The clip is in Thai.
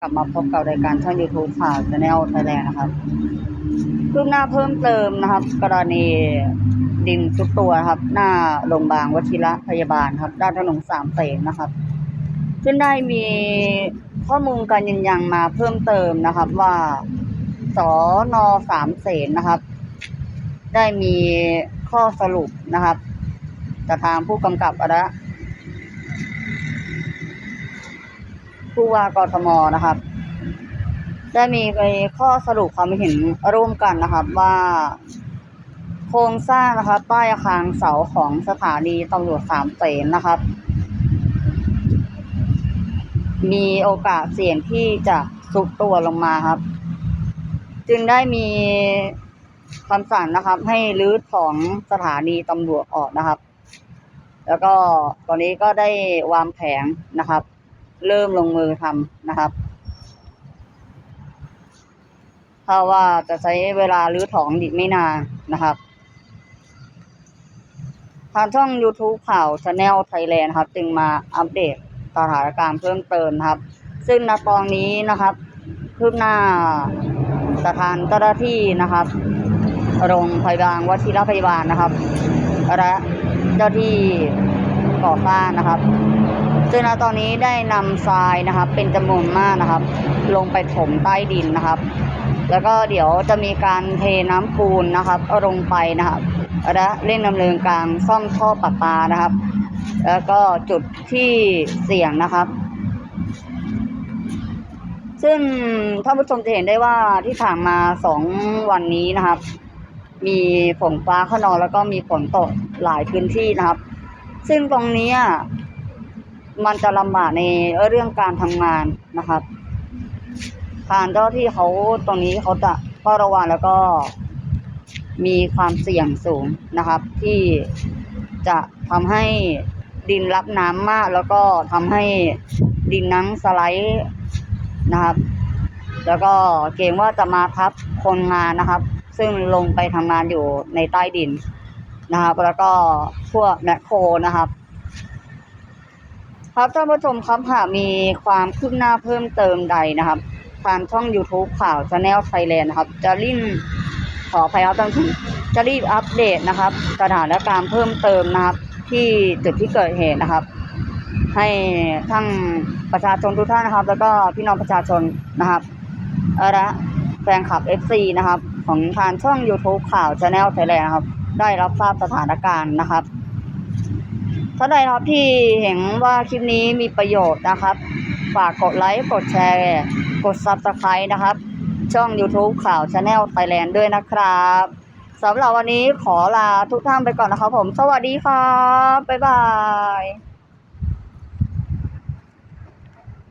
กลับมาพบกับรายการช่อง YouTube ข่าวชาแนลไทยแลนด์นะครับคืบหน้าเพิ่มเติมนะครับ กรณีดินทุกตัวครับ หน้าโรงพยาบาลวชิระพยาบาลครับ ด้านถนนสามเสนนะครับ ซึ่งได้มีข้อมูลการยืนยันมาเพิ่มเติมนะครับว่าสอนอสามเสนนะครับ ได้มีข้อสรุปนะครับจากทางผู้กำกับและ ผู้ว่ากทมนะครับ ได้มีไปข้อสรุปความเห็นร่วมกันนะครับ ว่า โครงสร้างนะครับป้ายอาคารเสาของสถานีตำรวจสามเสนนะครับ มีโอกาสเสี่ยงที่จะสุดตัวลงมาครับ จึงได้มีคำสั่งนะครับ ให้รื้อถอนสถานีตำรวจออกนะครับ แล้วก็ตอนนี้ก็ได้วางแผนนะครับ เริ่มลงมือทำนะครับเพราว่าจะใช้เวลารื้อถอนอีกไม่นานนะครับทางช่อง YouTube ข่าว Channel Thailand ครับ จึงมาอัปเดตสถานการณ์เพิ่มเติมนครับ ซึ่งณตอนนี้นะครับคืบหน้าสถานเจ้าหน้าที่นะครับ โรงพยาบาลวชิรพยาบาลนะครับ และเจ้าที่ก่อสร้างนะครับ ซึ่งณตอนนี้ได้นำทรายนะครับ เป็นจำนวนมากนะครับ ลงไปถมใต้ดินนะครับ แล้วก็เดี๋ยวจะมีการเทน้ำปูนนะครับลงไปนะครับ และเร่งดำเนินการซ่อมท่อประปานะครับ แล้วก็จุดที่เสี่ยงนะครับซึ่งท่านผู้ชมจะเห็นได้ว่าที่ผ่านมาสองวันนี้นะครับ มีฝนฟ้าขนองแล้วก็มีฝนตกหลายพื้นที่นะครับ ซึ่งตรงนี้ มันจะลำบากในเรื่องการทำงานนะครับ ทางเจ้าที่เขาตรงนี้เขาจะเฝ้าระวังแล้วก็มีความเสี่ยงสูงนะครับ ที่จะทำให้ดินรับน้ำมาก แล้วก็ทำให้ดินนั้นสไลด์นะครับ แล้วก็เกรงว่าจะมาทับคนงานนะครับ ซึ่งลงไปทำงานอยู่ในใต้ดินนะครับ แล้วก็พวกแมคโครนะครับ ครับท่านผู้ชมครับหากมีความคืบหน้าเพิ่มเติมใดนะครับทางช่อง YouTube ข่าว Channel Thailand นะครับ จะรีบขออภัยครับท่านผู้ชมจะรีบอัปเดตนะครับ สถานการณ์เพิ่มเติมนะครับ ที่จุดที่เกิดเหตุนะครับ ให้ทั้งประชาชนทุกท่านนะครับ แล้วก็พี่น้องประชาชนนะครับและแฟนคลับ FC นะครับ ของทางช่อง YouTube ข่าว Channel Thailand นะครับ ได้รับทราบสถานการณ์นะครับ ท่านใดครับที่เห็นว่าคลิปนี้มีประโยชน์นะครับ ฝากกดไลค์กดแชร์ กด Subscribe นะครับ ช่อง YouTube ข่าว Channel Thailand ด้วยนะครับสำหรับวันนี้ขอลาทุกท่านไปก่อนนะครับผม สวัสดีครับ บ๊ายบาย